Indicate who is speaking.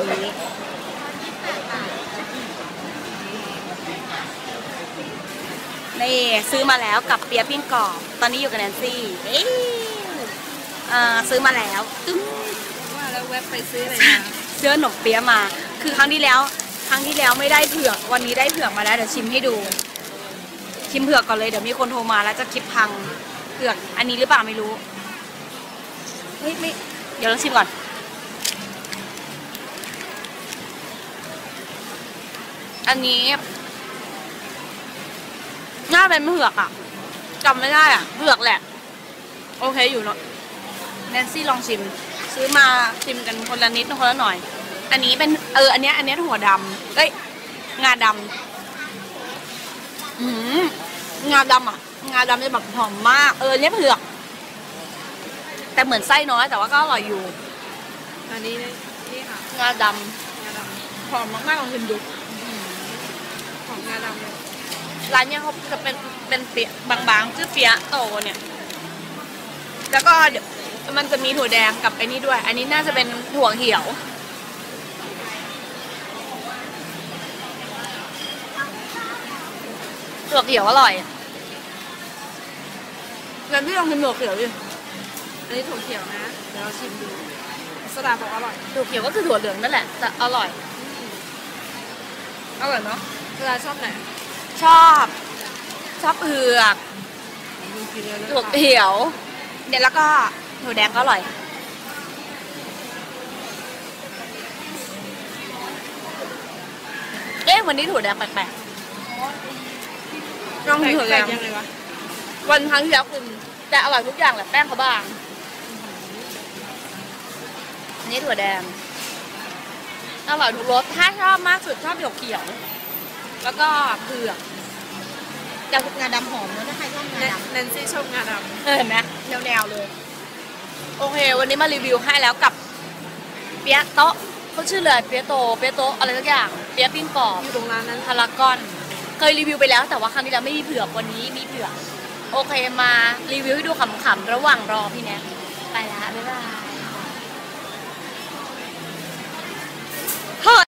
Speaker 1: านนี้นี่ซื้อมาแล้วกับเปียกปิ้งกรอบ ตอนนี้อยู่กับแนนซี่เอ้ยเอ่อซื้อมาแล้วตึ้ง
Speaker 2: ว่าแล้วแวบไปซื้ออะไรมา
Speaker 1: เสื้อขนมเปี๊ยะมา คือครั้งที่แล้ว ครั้งที่แล้วไม่ได้เผือก วันนี้ได้เผือกมาแล้วเดี๋ยวชิมให้ดู ชิมเผือกก่อนเลยเดี๋ยวมีคนโทรมาแล้วจะคลิปพังเผือก อันนี้หรือเปล่าไม่รู้เฮ้ยไม่ เดี๋ยวลองชิมก่อน อันนี้น่าเป็นเผือกอะจำไม่ได้อะเผือกแหละ โอเคอยู่เนาะแนนซี่ลองชิม ซื้อมาชิมกันคนละนิดคนละหน่อย อันนี้เป็นเอออันเนี้ยอันเนี้ยถั่วดำเอ้ยงาดำอืมงาดำอะ งาดำจะแบบหอมมาก เออเนี่ยเผือก แต่เหมือนไส้น้อยแต่ว่าก็อร่อยอยู่
Speaker 2: อันนี้นี่นี่ค่ะ
Speaker 1: งาด
Speaker 2: งาดำ
Speaker 1: หอมมากๆลองชิมดูำ
Speaker 2: ของงาดำเลย
Speaker 1: ร้านเนี้ยเขาจะเป็นเป็นเปียะบางๆชื่อเปียะโตเนี่ย แล้วก็เดี๋ยวมันจะมีถั่วแดงกับไอ้นี่ด้วย อันนี้น่าจะเป็นถั่วเขียว ถั่วเขียวอร่อยงั้นพี่ลองชิมถั่วเขียวดิ
Speaker 2: อันนี้ถั่วเขียวนะ เดี๋ยวเราชิมดูสดาบอกอร่อย
Speaker 1: ถั่วเขียวก็คือถั่วเหลืองนั่นแหละ แต่อร่อย อร่อยเนาะ
Speaker 2: สดาชอบไหน
Speaker 1: ชอบ ชอบเผือก
Speaker 2: ดูกินเลยนะ
Speaker 1: ถั่วเขียว เนี่ยแล้วก็ถั่วแดงก็อร่อย เอ๊ะวันนี้ถั่วแดงแปลกๆลอง
Speaker 2: แปล
Speaker 1: กิน
Speaker 2: ก
Speaker 1: ถั่ว
Speaker 2: แป
Speaker 1: แด
Speaker 2: ล
Speaker 1: ง
Speaker 2: กยังไงวะ
Speaker 1: วันครั้งที่แล้วคุณแต่อร่อยทุกอย่างแหละแป้งเขาบางอันนี้ถั่วแดงอร่อยทุกรสถ้าชอบมากสุดชอบหยกเขียว แล้วก็เผือกแต่งาดำหอมเนอะถ้าใครชอบงาดำ
Speaker 2: แนนซี่ชอบงาด
Speaker 1: เออเห็นไหมแนวๆเลย โอเค วันนี้มารีวิวให้แล้วกับเปียะโต๊ะเขาชื่อเลยเปียะโต เปียะโตะอะไรสักอย่าง เปียะปิ้งกรอบำ
Speaker 2: อยู่ตรงร้านนั้น
Speaker 1: พารากอน เคยรีวิวไปแล้วแต่ว่าครั้งที่แล้วไม่มีเผือกวันนี้มีเผือก โอเคมารีวิวให้ดูขำๆระหว่างรอพี่แน็กไปละบ๊ายบาย